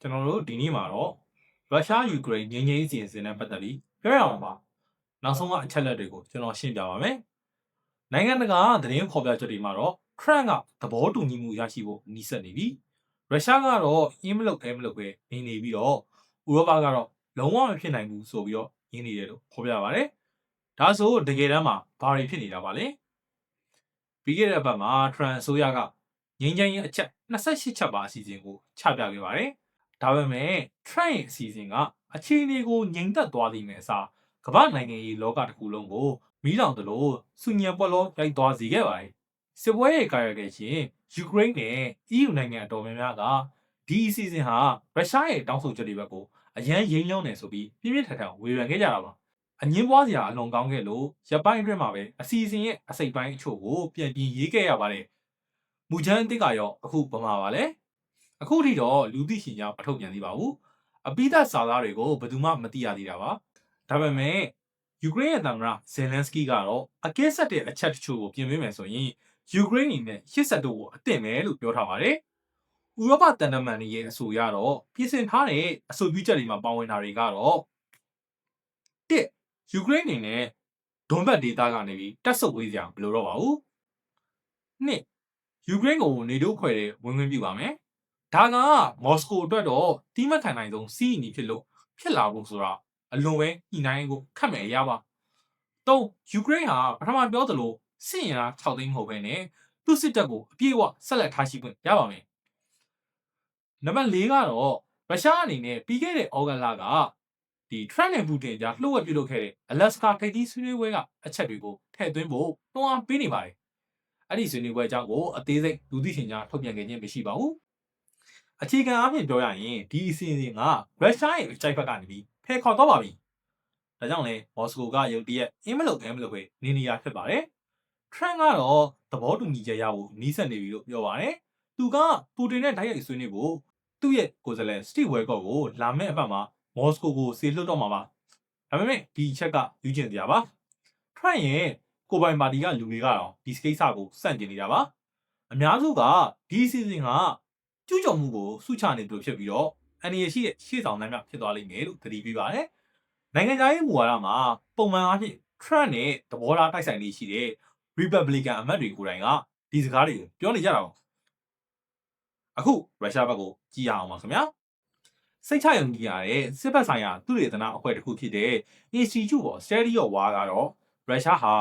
ကျွန်တော်တို့ဒီနေ့မှာတော့ရုရှားယူကရိန်းငြိမ်းချမ်းရေးစီစဉ်နဲ့ပတ်သက်ပြီးပြောရအောင်ပါနောက်ဆုံးကအချက်လက်တွေကိုကျွန်တော်ရှင်းပြပါမယ်နိုင်ငံတကာသတင်းဖော်ပြချက်တွေမှာတော့ Trump ကသဘောတူညီမှုရရှိဖို့နှီးစပ်နေပြီရုရှားကတော့အင်းမလုတ်အဲမလုတ်ပဲနေနေပြီးတော့ဥရောပကတော့လုံးဝမဖြစ်နိုင်ဘူးဆိုပြီးတော့ရင်းနေတယ်လို့ဖော်ပြပါတယ်ဒါဆိုတကယ်တမ်းမှာဘာတွေဖြစ်နေတာပါလဲပြီးခဲ့တဲ့အပတ်မှာ Trump အစိုးရကငြိမ်းချမ်းရေးအချက်28ချက်ပါအစီအစဉ်ကိုချပြခဲ့ပါတယ် ဒါပေမဲ့ Trump ရဲ့အစီအစဉ်ကအခြေအနေကိုငြိမ်သက်သွားလိမ့်မယ်အစားကမ္ဘာနိုင်ငံရေးလောကတစ်ခုလုံးကိုမီးလောင်သလိုဆူညံပွက်လောရိုက်သွားစေခဲ့ပါတယ်။စစ်ပွဲရဲ့ကာရခဲ့ရှင်ယူကရိန်းနဲ့ EU နိုင်ငံအတော်များများကဒီအစီအစဉ်ဟာရုရှားရဲ့တောင်းဆိုချက်တွေဘက်ကိုအရန်ရိမ့်လုံးနေဆိုပြီးပြင်းပြင်းထန်ထန်ဝေဖန်ခဲ့ကြတာပါ။အငင်းပွားစရာအလွန်ကောင်းခဲ့လို့ရပ်ပိုင်းအတွင်းမှာပဲအစီအစဉ်ရဲ့အစိတ်ပိုင်းအချို့ကိုပြန်ပြင်ရေးခဲ့ရပါတယ်။မူချမ်းအစ်စ်ကရောအခုပမာပါလဲ။ အခုထိတော့လူသိရှင်ကြားမထုတ်ပြန်သေးပါဘူးအပိသက်စာသားတွေကိုဘယ်သူမှမသိရသေးတာပါဒါပေမဲ့ယူကရိန်းရဲ့သမ္မတဇယ်လန်စကီကတော့အကဲဆက်တဲ့အချက်တချို့ကိုပြင်ပေးမယ်ဆိုရင်ယူကရိန်းအနေနဲ့ရှစ်ဆက်တို့ကိုအသင့်ပဲလို့ပြောထားပါတယ်ဥရောပတန်တမန်တွေရဲ့အဆိုအရတော့ပြင်ဆင်ထားတဲ့အဆိုပြုချက်တွေမှာပါဝင်တာတွေကတော့တစ်ယူကရိန်းအနေနဲ့ဒွန်ဘတ်ဒေသကနေပြီးတက်ဆုပ်ဝေးစရာမလိုတော့ပါဘူးနှစ်ယူကရိန်းကိုနေတိုးခွဲတဲ့ဝင်ဝင်ပြုပါမယ် ဒါကမော်စကိုအတွက်တော့တီးမခံနိုင်ဆုံးစီးအနီဖြစ်လို့ဖြစ်လာဖို့ဆိုတာအလွန်ပဲညှိနှိုင်းကိုခတ်မယ်အရာပါ။တော့ယူကရိန်းဟာပထမပြောသလိုစစ်ရင်အား6သိန်းမဟုတ်ဘဲနဲ့သူ့စစ်တပ်ကိုအပြည့်အဝဆက်လက်ထားရှိခွင့်ရပါမယ်။နံပါတ်၄ကတော့ရုရှားအနေနဲ့ပြီးခဲ့တဲ့ဩဂတ်လကဒီထရန့်နဲ့ပူတင်ကြားလှုပ်ဝက်ပြုလုပ်ခဲ့တဲ့အလက်စကာထိပ်သီးဆွေးနွေးပွဲကအချက်တွေကိုထည့်သွင်းဖို့တွန်းအားပေးနေပါတယ်။အဲ့ဒီဆွေးနွေးပွဲအကြောင်းကိုအသေးစိတ်လူသိရှင်ကြားထုတ်ပြန်ခဲ့ခြင်းမရှိပါဘူး။ အခြေခံအားဖြင့်ပြောရရင်ဒီအစီအစဉ်ကရုရှားရဲ့အကြိုက်ဘက်ကနေပြီးဖယ်ခေါ်တော့ပါပြီ။ဒါကြောင့်လဲမော်စကိုကရုတ်တရက်အင်းမလုတ်အဲမလုတ်ပဲနေနေရဖြစ်ပါတယ်။ Trump ကတော့သဘောတူညီချက်ရဖို့နီးစပ်နေပြီလို့ပြောပါတယ်။သူကပူတင်နဲ့တိုက်ရိုက်ဆွေးနွေးဖို့သူ့ရဲ့ကိုယ်စားလှယ်စတီဝဲကော့ကိုလာမယ့်အပတ်မှာမော်စကိုကိုဆေလွှတ်တော့မှာပါ။ဒါပေမဲ့ဒီအချက်ကယူကျင်တရားပါ။ Trump ရဲ့ကိုယ်ပိုင်ပါတီကလူတွေကတော့ဒီကိစ္စကိုစန့်ကျင်နေတာပါ။အများစုကဒီအစီအစဉ်က ကျူးကျော်မှုကိုစုချနေသူဖြစ်ပြီးတော့အန်ဒီရရှိတဲ့ရှေ့ဆောင်နှမ်းများဖြစ်သွားလိမ့်မယ်လို့သတိပေးပါတယ်။နိုင်ငံသားရေးမူဝါဒမှာပုံမှန်အားဖြင့် Trump နဲ့သဘောထားတိုက်ဆိုင်နေရှိတဲ့ Republican အမတ်တွေကိုယ်တိုင်ကဒီစကားတွေကိုပြောနေကြတာပါ။အခုရုရှားဘက်ကိုကြည့်ရအောင်ပါခင်ဗျာ။စိတ်ချယုံကြည်ရတဲ့စစ်ဘက်ဆိုင်ရာသူတေသနာအဖွဲ့တစ်ခုဖြစ်တဲ့ Institute for Study of War ကတော့ရုရှားဟာ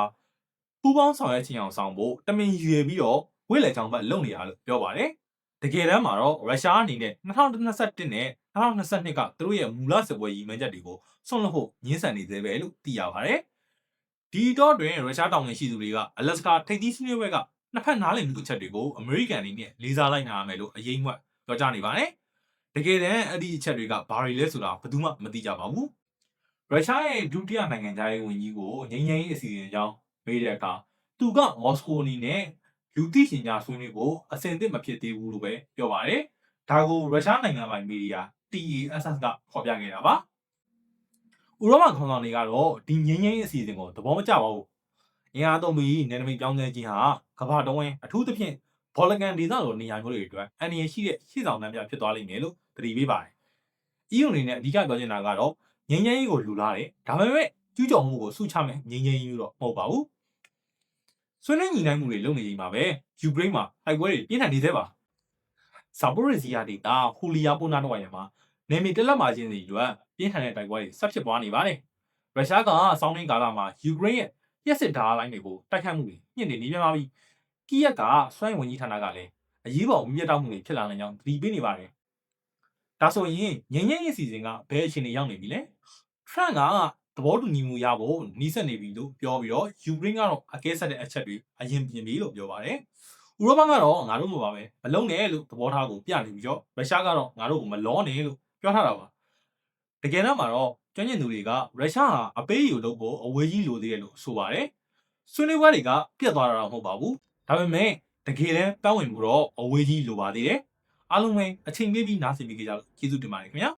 ပူးပေါင်းဆောင်ရွက်ခြင်းအောင်ဆောင်ဖို့တမင်ရည်ရွယ်ပြီးတော့ဝိလေချောင်းဘက်လုပ်နေတာလို့ပြောပါတယ်။ တကယ်တမ်းမှာတော့ရုရှားအနေနဲ့2021နဲ့2022ကသူတို့ရဲ့မူလစစ်ပွဲရည်မှန်းချက်တွေကိုဆွန့်လွတ်ဖို့ညှင်းဆန်နေသေးပဲလို့သိရပါတယ်။ဒီတော့တွင်ရုရှားတောင်ဝင်ရှိသူတွေကအလက်စကာထိပ်သီးဆွေးနွေးပွဲကနှစ်ဖက်နားလည်မှုအချက်တွေကိုအမေရိကန်အနေနဲ့လေးစားလိုက်နာရမယ်လို့အရေးမွက်ပြောကြားနေပါတယ်။တကယ်တမ်းအဲ့ဒီအချက်တွေကဘာတွေလဲဆိုတာဘယ်သူမှမသိကြပါဘူး။ရုရှားရဲ့ဒုတိယနိုင်ငံသားရေးဝန်ကြီးကိုငြိမ်းချမ်းရေးအစီအစဉ်အကြောင်းမေးတဲ့အခါသူကမော်စကိုအနေနဲ့ လူသိရှင်ကြားဆွေးနွေးဖို့အစင်သင့်မဖြစ်သေးဘူးလို့ပဲပြောပါတယ်။ဒါကိုရုရှားနိုင်ငံပိုင်မီဒီယာ TASS ကဖော်ပြခဲ့တာပါ။ဥရောပခေါင်းဆောင်တွေကတော့ဒီငင်းငင်းအစီအစဉ်ကိုသဘောမကျပါဘူး။အင်အားသုံးပြီးနယ်နိမိတ်ပြောင်းလဲခြင်းဟာကမ္ဘာတော်ဝင်အထူးသဖြင့်ဘောလကန်ဒေသလိုနေရာမျိုးတွေအတွက်အန္တရာယ်ရှိတဲ့ရှေ့ဆောင်နှမ်းပြဖြစ်သွားလိမ့်မယ်လို့သတိပေးပါတယ်။ EU အနေနဲ့အဓိကပြောချင်တာကတော့ငင်းငင်းရေးကိုလူလာတယ်။ဒါပေမဲ့ကျူးကျော်မှုကိုစုချမယ်ငင်းငင်းရေးတော့မဟုတ်ပါဘူး။ ဆွေးနွေးညီနိုင်မှုတွေလုပ်နေချိန်မှာပဲယူကရိန်းမှာတိုက်ပွဲတွေပြင်းထန်နေသေးပါ။ဇာပိုရီဇီယာဒေတာဟူလီယာပိုနာတော့ရမှာနေမီတက်လက်မာချင်းစီအတွက်ပြင်းထန်တဲ့တိုက်ပွဲတွေဆက်ဖြစ်သွားနေပါတယ်။ရုရှားကစောင်းနှင်းကာလမှာယူကရိန်းရဲ့ရက်စစ်ဓာတ်လိုင်းတွေကိုတိုက်ခတ်မှုတွေညှင့်နေနေပြန်ပါပြီ။ကီယက်ကစွမ်းဝင်ကြီးဌာနကလည်းအရေးပေါ်မြင့်တောက်မှုတွေဖြစ်လာနိုင်ကြောင်းသတိပေးနေပါတယ်။ဒါဆိုရင်ငင်းငင်းရေးစီစဉ်ကဘယ်အခြေအနေရောက်နေပြီလဲ။ Trump က သဘောတူညီမှုရဖို့နီးစပ်နေပြီလို့ပြောပြီးတော့ယူကရိန်းကတော့အကဲဆက်တဲ့အချက်တွေအရင်ပြင်ပြီလို့ပြောပါတယ်။ဥရောပကတော့ငါတို့မပါပဲမလုံးနဲ့လို့သဘောထားကိုပြနေပြီးတော့ရုရှားကတော့ငါတို့ကိုမလောနဲ့လို့ပြောထားတာပါ။တကယ်တော့မှာတော့ကျွမ်းကျင်သူတွေကရုရှားဟာအပေးအယူလုပ်ဖို့အဝေးကြီးလိုသေးတယ်လို့ဆိုပါတယ်။ဆွေးနွေးပွဲတွေကပြတ်သွားတာတော့မဟုတ်ပါဘူး။ဒါပေမဲ့တကယ်တမ်းတောင်းဝင်မှုတော့အဝေးကြီးလိုပါသေးတယ်။အားလုံးပဲအချိန်ပေးပြီးနားဆင်ပြီးကြလို့ကျေးဇူးတင်ပါတယ်ခင်ဗျာ